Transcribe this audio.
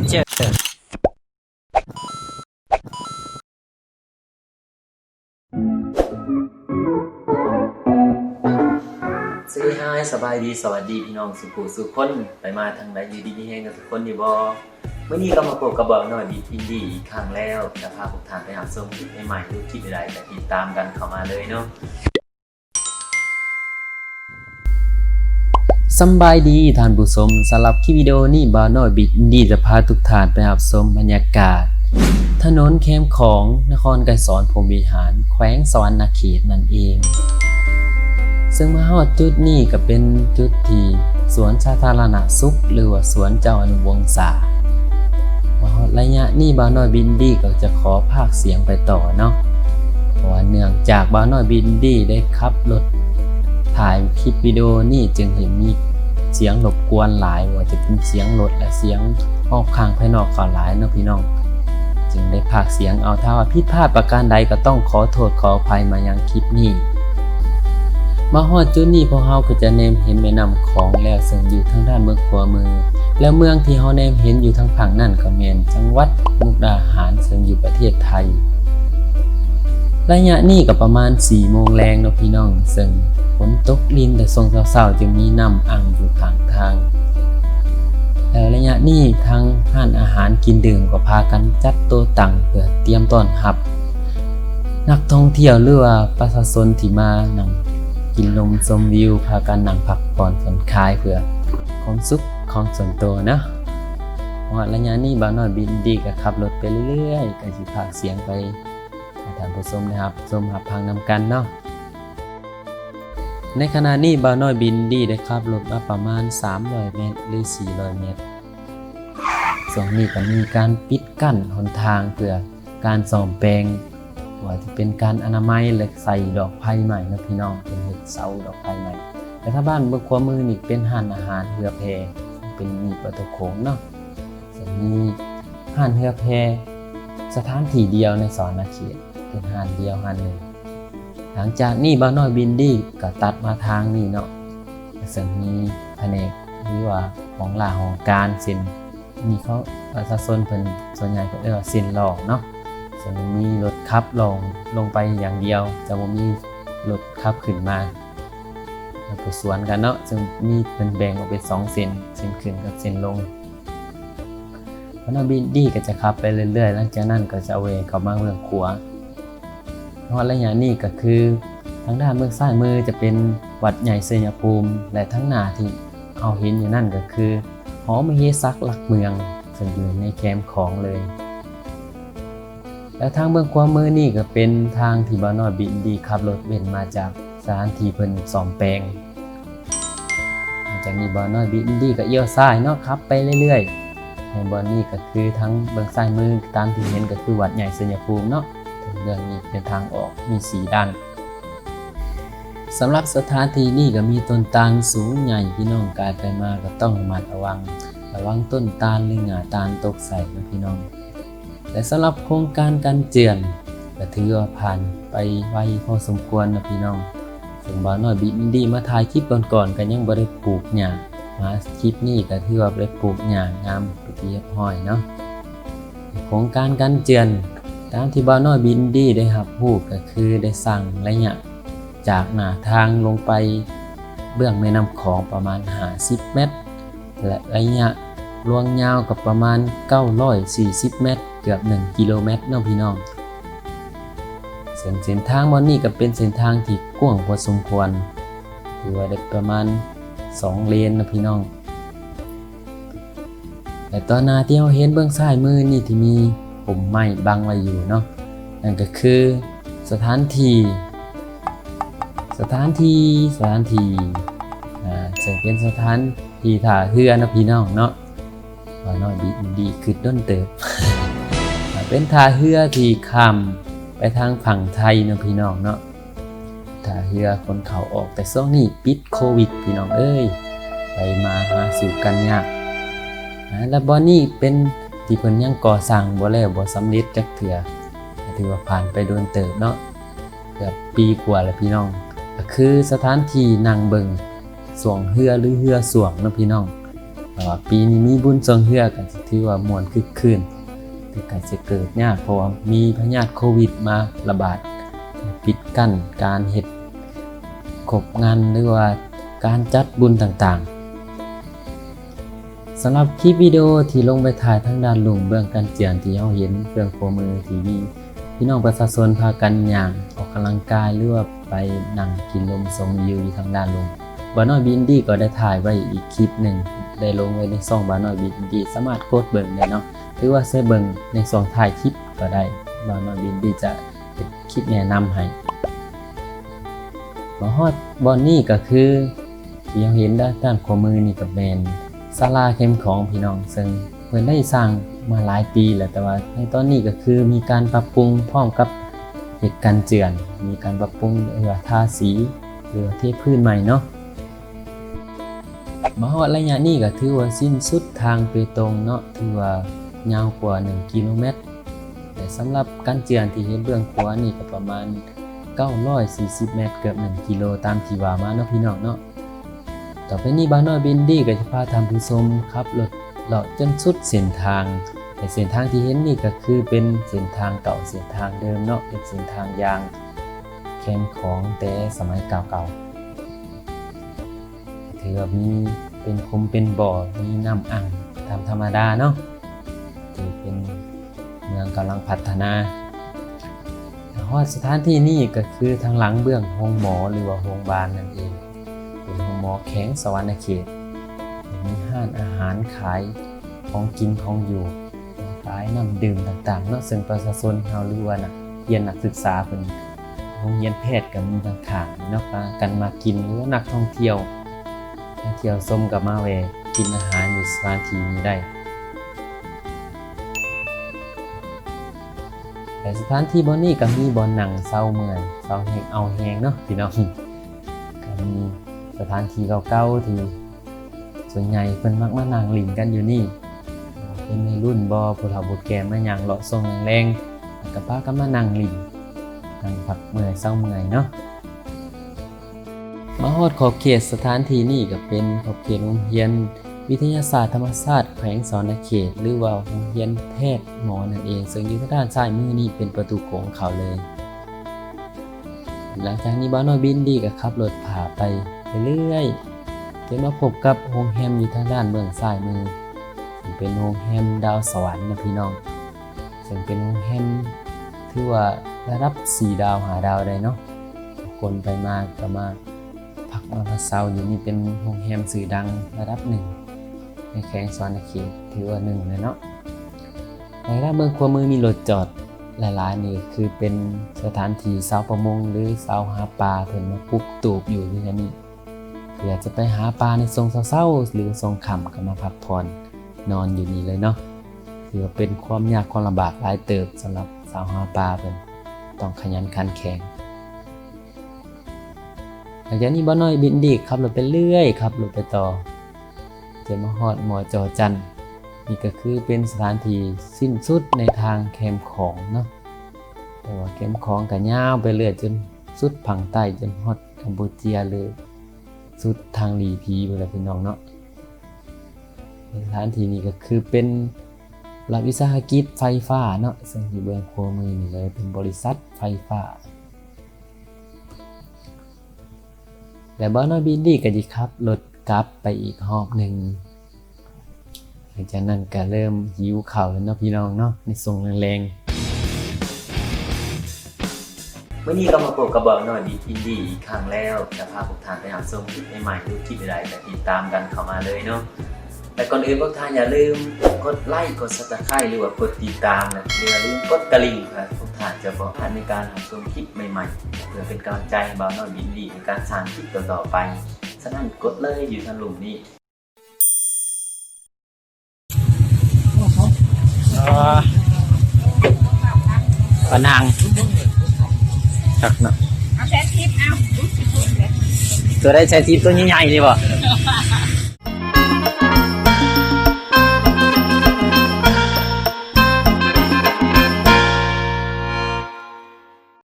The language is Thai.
ปเจอสวัสดีฮายสบายดีสวัสดีพี่น้องสุขุสุขคนไปมาทางไหนอยู่ดีมีแห้งกันทุกคนอยู่บ่เมื่อนี้ก็มาพบกับบอกหน่อยดีอินดีอีกครั้งแล้วจะพาพวกทานไปหาชมคลิปใหม่ๆดูคลิปอะไรแต่ติดตามกันเข้ามาเลยเนาะ สบายดีท่านผู้ชมสำหรับคลิปวิดีโอนี้บาวน้อยบิดอินดีจะพาทุกท่านไปรับชมบรรยากาศ ถนนเข้มของนครไกรสอนพรมวิหาร แขวงสวรรณเขตนั่นเอง ซึ่งมาฮอดจุดนี้ก็เป็นจุดที่สวนสาธารณสุข หรือว่าสวนเจ้าอนุวงศามาฮอดระยะนี้บาวน้อยบินดีก็จะขอภาคเสียงไปต่อเนาะเพราะว่าเนื่องจากบาวน้อยบินดีได้ขับรถ ถ่ายคลิปวิดีโอนี่จึงเห็นมีเสียงรบกวนหลายว่าจะเป็นเสียงรถและเสียงออกข้างภายนอกก็หลายเนาะพี่น้อง จึงได้พากเสียงเอาถ้าว่าผิดพลาดประการใดก็ต้องขอโทษขออภัยมายังคลิปนี้มาฮอดจุดนี้พวกเฮาก็จะเนมเห็นแม่น้ำของแล้วซึ่งอยู่ทางด้านเมืองขวามือ แล้วเมืองที่เฮาเนมเห็นอยู่ทางฝั่งนั่นก็แม่นจังหวัดมุกดาหารซึ่งอยู่ประเทศไทย ระยะนี้ก็ประมาณ4โมงแรงเนาะพี่น้อง ซึ่งฝนตกลินแต่ทรงเศร้าๆจึงมีน้ำอังอยู่ข้างทาง แล้วระยะนี้ทางห้านอาหารกินดื่มก็พากันจัดโต๊ะตั้งเพื่อเตรียมต้อนรับนักท่องเที่ยวหรือว่าประชาชนที่มานั่งกินลมชมวิว พากันนั่งพักผ่อนผ่อนคลายเพื่อความสุขของส่วนตัวนะพราะว่าระยะนี้บางน้อยบินดีก็ขับรถไปเรื่อยๆก็สิพากเสียงไป ท่านผู้ชมนะครับชมหับพังนำกันเนาะในขณะนี้บาน้อยบินดีได้ขับรถมาประมาณ 300 เมตร หรือ 400 เมตรส่วนนี้ก็มีการปิดกั้นหนทางเพื่อการซ่อมแปลงว่าจะเป็นการอนามัยหรือใส่ดอกไผ่ใหม่นะพี่น้องเป็นเห็ดเสาดอกไผ่ใหม่ แต่ถ้าบ้านเบื้องขวามือนี่เป็นห้านอาหารเรือแพเป็นมีประตูโขงเนาะจะมีห้านเรือแพสถานที่เดียวในสอนนาเขต เป็นหานเดียวหานหนึ่งหลังจากนี้บ้านน้อยบินดี้ก็ตัดมาทางนี้เนาะซึ่งมีแผนกหรือว่าของหลาของการเส้นมีเขาประชาชนเพิ่นส่วนใหญ่ก็เรียกว่าเส้นหลอกเนาะซึ่งมีรถขับลงลงไปอย่างเดียว จะมีรถขับขึ้นมาแล้วก็สวนกันเนาะซึ่งมีเป็นแบ่งออกเป็นสองเส้นเส้นขึ้นกับเส้นลงพนบินดีก็จะขับไปเรื่อยๆหลังจากนั้นก็จะเวเข้ามาเมืองขัว เพราะระยะนี้ก็คือ ทางด้านเมืองซ้ายมือจะเป็นวัดใหญ่เสยภูมิ และทั้งหน้าที่เอาเห็นอยู่นั่นก็คือหอมเฮซักหลักเมืองซึ่งอยู่ในแคมของเลย แล้วทางเมืองขวามือนี่ก็เป็นทางที่บ้านนอยบินดีขับรถเว้นมาจากสถานที่เพิ่นซอมแปลงจากนี้บ้านน้อยบินดีก็เอี้ยวซ้ายเนาะขับไปเรื่อยๆในบอนนี่ก็คือทั้งเบื้องซ้ายมือตามที่เห็นก็คือวัดใหญ่สัญภูมิเนาะ เรื่องนี้เป็นทางออกมีสีด้านสำหรับสถานที่นี่ก็มีต้นตาลสูงใหญ่พี่น้องกายไปมาก็ต้องระมัดระวัง ระวังต้นตาลหรือหงาตาลตกใส่นะพี่น้อง และสำหรับโครงการการเจือนก็ถือว่าผ่านไปไวพอสมควรนะพี่น้องถึงบ่าวน้อยบินดีมาถ่ายคลิปก่อนๆก็ยังบ่ได้ปลูกหญ้ามาคลิปนี้ก็ถือว่าได้ปลูกหญ้างามไปที่เรียบร้อยเนาะโครงการกันเจือน ตามที่บ้านน้อยบินดีได้รับพูดก็คือได้สั่งระยะจากหน้าทางลงไปเบื้องแม่น้ำของประมาณ50 เมตร และระยะลวงยาวกับประมาณ 940 เมตร เกือบ 1 กิโลเมตรน้องพี่น้องเส้นเส้นทางบอนนี้ก็เป็นเส้นทางที่กว้างพอสมควรถือว่าได้ประมาณสองเลนนะพี่น้อง แต่ตอนนาที่เราเห็นเบื้องซ้ายมือนี่ที่มี ผมไม้บังไว้อยู่เนาะนั่นก็คือสถานที่สถานที่สถานที่อ่าซึ่งเป็นสถานที่ท่าเรือนะพี่น้องเนาะว่าน้อยดีดีคือต้นเติบ เป็นท่าเรือที่ข้ามไปทางฝั่งไทยนะพี่น้องเนาะถ้าเรือคนเขาออกแต่ช่วงนี้ปิดโควิดพี่น้องเอ้ยไปมาหาสู่กันยากอ่าแล้วบอนนี่เป็น ที่เพิ่นยังก่อสร้างบ่แล้วบ่สำเร็จจักเทื่อถือว่าผ่านไปโดนเติบเนาะเกือบปีกว่าแล้วพี่น้อง ก็คือสถานที่นั่งเบิงสวงเรือหรือเรือสวงเนาะพี่น้องว่าปีนี้มีบุญทรงเฮือกันถือว่ามวนคึกคืนแต่ก็จะเกิดยากเพราะว่ามีพยาธิโควิดมาระบาดปิดกั้นการเฮ็ดขบงานหรือว่าการจัดบุญต่างๆ สำหรับคลิปวิดีโอที่ลงไปถ่ายทางด้านลุงเบื้องการเจียนที่เราเห็นเบื้องโคมือทีวีพี่น้องประชาชนพากันอย่างออกกำลังกายหรือว่าไปนั่งกินลมชมวิวอยู่ทางด้านลุงบานอยบินดี้ก็ได้ถ่ายไว้อีกคลิปหนึ่งได้ลงไว้ในช่องบานอยบินดี้สามารถกดเบิ่งได้เนาะหรือว่าใช้เบิ่งในช่องถ่ายคลิปก็ได้บานอยบินดี้จะเป็นคลิปแนะนำให้มาฮอดบอนนี่ก็คือที่เราเห็นด้านด้านขวามือนี่กับแมน ศาลาเข้มของพี่น้อง ซึ่งเพิ่นได้สร้างมาหลายปีแล้วแต่ว่าในตอนนี้ก็คือมีการปรับปรุงพร้อมกับเหตุการณ์เจือน มีการปรับปรุงเรือทาสีเรือเทพื้นใหม่เนาะมาฮอดระยะนี้ก็ถือว่าสิ้นสุดทางเปตรงเนาะถือว่ายาวกว่า 1 กิโลเมตร แต่สำหรับการเจือนที่เห็นเบื้องขวานี่ก็ประมาณ 940 เมตรเกือบ 1 กิโลตามที่ว่ามาเนาะพี่น้องเนาะ ต่อไปนี้บานน้อยบินดี้ก็จะพาท่านผู้ชมขับรถเลาะจนสุดเส้นทางแต่เส้นทางที่เห็นนี่ก็คือเป็นเส้นทางเก่าเส้นทางเดิมเนาะเป็นเส้นทางยางแคมของแต่สมัยเก่าๆถือว่ามีเป็นคุมเป็นบ่อมีน้ำอ่างตามธรรมดาเนาะถือเป็นเมืองกำลังพัฒนาฮอดสถานที่นี่ก็คือทางหลังเบื้องโรงหมอหรือว่าโรงพยาบาลนั่นเอง เป็นโรงหมอแข็งสวรรณเขตมีห้านอาหารขายของกินของอยู่ขายน้ำดื่มต่างๆเนาะซึ่งประชาชนเฮาหรือว่านักเรียนนักศึกษาเพิ่นโรงเรียนแพทย์ก็มีต่างๆเนาะพากันมากินหรือว่านักท่องเที่ยวนักเที่ยวชมกับมาแวกินอาหารอยู่สถานที่นี้ได้แต่สถานที่บ่นี้ก็มีบ่อหนังเศร้าเมือยเศร้าแหงเอาแหงเนาะพี่น้องก็มี สถานที่เก่าๆที่ส่วนใหญ่เพิ่นมักมานั่งหลินกันอยู่นี่เป็นในรุ่นบอผู้เฒ่าผู้แก่มาหยังเลาะทรงแรงๆแล้วก็พากันมานั่งหลินนั่งพักเมื่อยเศร้าเมื่อยเนาะมาฮอดขอบเขตสถานที่นี่ก็เป็นขอบเขตโรงเรียน วิทยาศาสตร์ธรรมศาสตร์แขวงสอนเขต หรือว่าโรงเรียนแพทย์หมอนั่นเอง ซึ่งอยู่ทางด้านซ้ายมือนี่เป็นประตูโขงเขาเลย หลังจากนี้บ้านน้อยบินดีก็ขับรถผ่าไป เรื่อยๆจนมาพบกับโรงแรมอยู่ทางด้านเบื้องซ้ายมือซึ่งเป็นโรงแรมดาวสวรรค์นะพี่น้อง ซึ่งเป็นโรงแรมถือว่าระดับ 4 ดาวหาดาวได้เนาะคนไปมาก็มาพักมาพักเซาอยู่นี่เป็นโรงแรมสื่อดังระดับหนึ่งในแขวงสวรรณเขตถือว่าหนึ่งเลยเนาะในด้านเบื้องขวามือมีรถจอดหลายๆนี่คือเป็นสถานที่สาวประมงหรือสาวหาปลาเพิ่นมาปลุกตูบอยู่ที่นี่ เผื่อจะไปหาปลาในทรงเศร้าๆหรือทรงขำก็มาพักผ่อนนอนอยู่นี่เลยเนาะถือว่าเป็นความยากความลำบากหลายเติบสำหรับสาวหาปลาเป็นต้องขยันขันแข็งหลังจากนี้บ้าน้อยบินดีขับรถไปเรื่อยขับรถไปต่อจนมาฮอดหมอจอจันนี่ก็คือเป็นสถานที่สิ้นสุดในทางแคมของเนาะแต่ว่าแคมของกันยาวไปเรื่อยจนสุดผังใต้จนฮอดกัมพูเจียเลย สุดทางหลีพีไปเลยพี่น้องเนาะสถานที่นี้ก็คือเป็นรัฐวิสาหกิจไฟฟ้าเนาะซึ่งอยู่เบื้องขวามือนี่เลยเป็นบริษัทไฟฟ้าและบ้านน้อยบินดี้ก็ดีครับรถกลับไปอีกหอบหนึ่งหลังจากนั้นก็เริ่มหิวข่าวแล้วเนาะพี่น้องเนาะในทรงแรงๆ วันนี้ก็มาพบกับเบิร์หน่อยดีอินดี้อีกครั้งแล้วจะพาพวกท่านไปหาส้มคลิปใหม่ๆหรือคลิปอะไรก็ติดตามกันเข้ามาเลยเนาะแต่ก่อนอื่นพวกท่านอย่าลืมกดไลค์กดซับสไครต์หรือว่ากดติดตามนะอย่าลืมกดกระลิ่งครับพวกท่านจะบอกพลาดในการหาชมคลิปใหม่ๆ เพื่อเป็นกำลังใจให้บ่าวน้อยบินดีในการสร้างคลิปต่อๆไปฉะนั้นกดเลยอยู่ทางหลุมนี้ปะนาง จักเนาะเอาแค่คลิปเอาตัวได้ใช้ทิปตัวใหญ่ๆนี่บ่